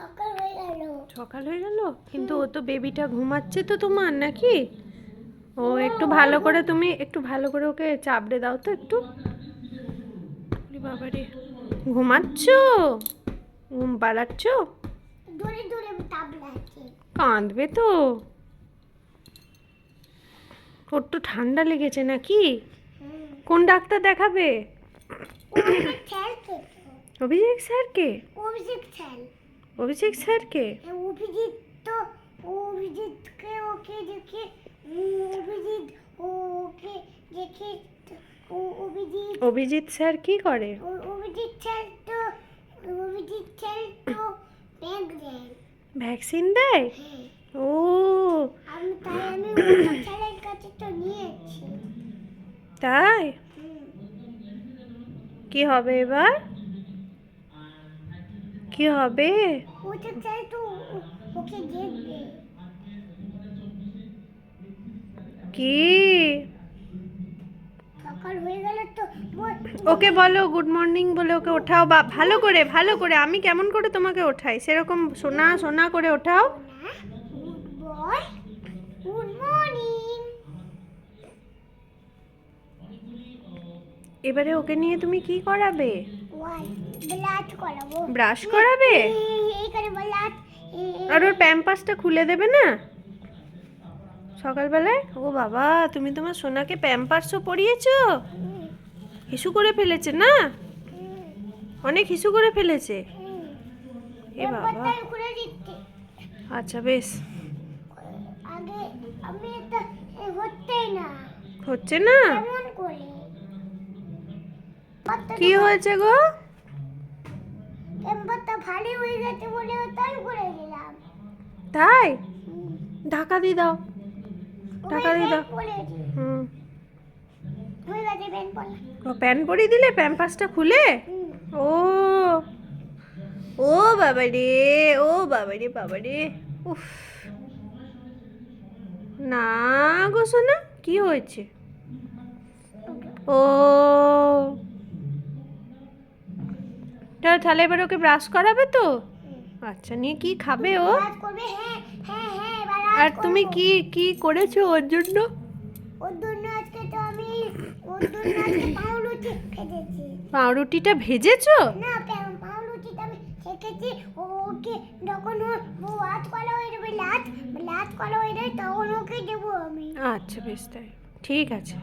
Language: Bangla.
সকাল হয়ে গেল। সকাল হয়ে গেল? কিন্তু ও তো বেবিটা ঘুমাচ্ছে তো তোমার নাকি? ও একটু ভালো করে তুমি একটু ভালো করে ওকে চাপড়ে দাও তো একটু। বাবারে ঘুমাচ্ছ? ঘুম পাড়াচ্ছ? কাঁদবে তো। ওর তো ঠান্ডা লেগেছে নাকি? কোন ডাক্তার দেখাবে? অভিষেক স্যারকে অভিষেক খেল অভিষেক স্যারকে? অভিজিৎ তো অভিজিৎকে ওকে দেখে অভিজিৎ ওকে দেখে অভিজিৎ। অভিজিৎ স্যার কি করে? অভিজিৎ খেল তো অভিজিৎ খেল তো ভ্যাকসিন দেয়? হ্যাঁ। ও। আমি তাই আমি ছেলের কাছে তো নিয়েছি। তাই? কি হবে এবার? কি হবে? ওটা চাই তো ওকে দেখবে। কি? ওকে বলো গুড মর্নিং বলে ওকে ওঠাও। বা ভালো করে ভালো করে আমি কেমন করে তোমাকে ওঠাই? সেরকম সোনা সোনা করে ওঠাও। এবারে ওকে নিয়ে তুমি কি করাবে? ব্রাশ করাবে। আর ওর প্যাম্পাসটা খুলে দেবে না? সকালবেলায়? ও বাবা তুমি তোমার সোনাকে প্যাম্পাসও পরিয়েছো? হিসু করে ফেলেছে না? অনেক হিসু করে ফেলেছে। এ বাবা। আচ্ছা বেশ। আগে আমি এটা এ না। হচ্ছে না? কি হয়েছে গো? টেম্পারটা ভারী হয়ে গেছে বলে তাই করে দিলাম। তাই? ঢাকা দিয়ে দাও। ঢাকা দিয়ে দাও। হুম। ও প্যান পরিয়ে দিলে? প্যাম্পাসটা খুলে? ও। ও বাবা রে ও বাবা রে বাবা রে। উফ। না গো সোনা কি হয়েছে? ও। তাহলে এবার ওকে ব্রাশ করাবে তো? আচ্ছা নিয়ে কি খাবে ও? হ্যাঁ হ্যাঁ হ্যাঁ আর তুমি। কি কি করেছ ওর জন্য? ওর জন্য আজকে তো আমি ওর জন্য আজকে পাউরুটি পাউরুটিটা ভেজেছো? না পাউরুটিটা আমি ওকে যখন ও করা হয়ে যাবে লাত লাত করা হয়ে যাবে তখন ওকে দেবো আমি। আচ্ছা বেশ তাই। ঠিক আছে।